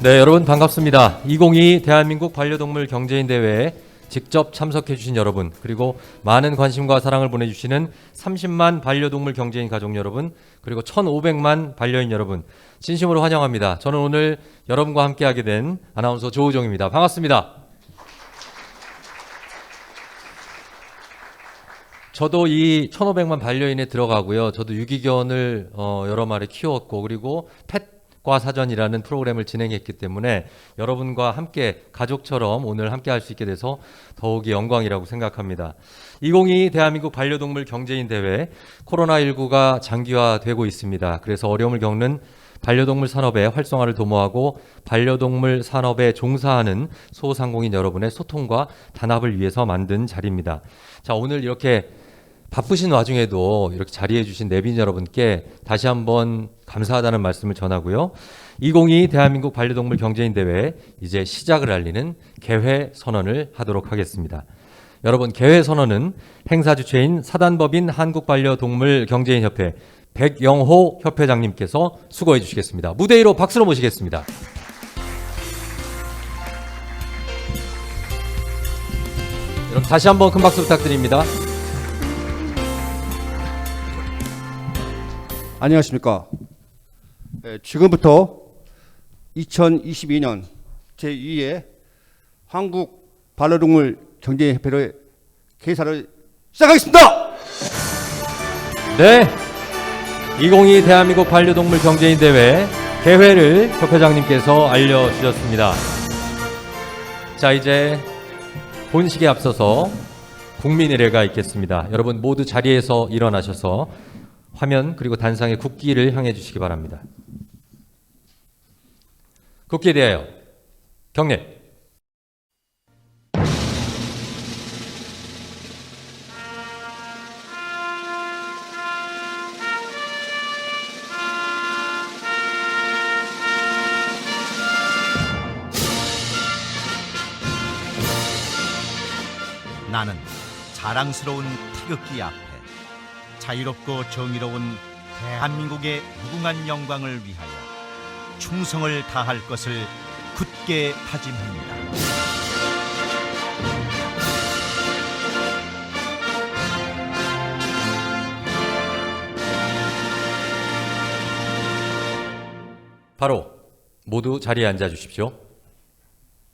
네, 여러분 반갑습니다. 2022 대한민국 반려동물 경제인 대회에 직접 참석해 주신 여러분, 그리고 많은 관심과 사랑을 보내 주시는 30만 반려동물 경제인 가족 여러분, 그리고 1,500만 반려인 여러분, 진심으로 환영합니다. 저는 오늘 여러분과 함께 하게 된 아나운서 조우종입니다. 반갑습니다. 저도 이 1,500만 반려인에 들어가고요. 저도 유기견을 어, 여러 마리 키웠고 그리고 펫 과 사전이라는 프로그램을 진행했기 때문에 여러분과 함께 가족처럼 오늘 함께 할 수 있게 돼서 더욱이 영광이라고 생각합니다. 2022 대한민국 반려동물 경제인 대회 코로나19가 장기화되고 있습니다. 그래서 어려움을 겪는 반려동물 산업의 활성화를 도모하고 반려동물 산업에 종사하는 소상공인 여러분의 소통과 단합을 위해서 만든 자리입니다. 자, 오늘 이렇게 바쁘신 와중에도 이렇게 자리해 주신 내빈 여러분께 다시 한번 감사하다는 말씀을 전하고요. 2022 대한민국 반려동물 경제인 대회 이제 시작을 알리는 개회 선언을 하도록 하겠습니다. 여러분 개회 선언은 행사 주체인 사단법인 한국반려동물 경제인 협회 백영호 협회장님께서 수고해 주시겠습니다. 무대 위로 박수로 모시겠습니다. 여러분 다시 한번 큰 박수 부탁드립니다. 안녕하십니까. 예, 지금부터 2022년 제2회 한국 반려동물 경제협회의 개사를 시작하겠습니다. 네. 2022 대한민국 반려동물 경제인 대회 개회를 협회장님께서 알려주셨습니다. 자, 이제 본식에 앞서서 국민의례가 있겠습니다. 여러분 모두 자리에서 일어나셔서 화면 그리고 단상의 국기를 향해 주시기 바랍니다. 국기에 대하여 경례. 나는 자랑스러운 태극기 앞에 자유롭고 정의로운 대한민국의 무궁한 영광을 위하여 충성을 다할 것을 굳게 다짐합니다. 바로 모두 자리에 앉아 주십시오.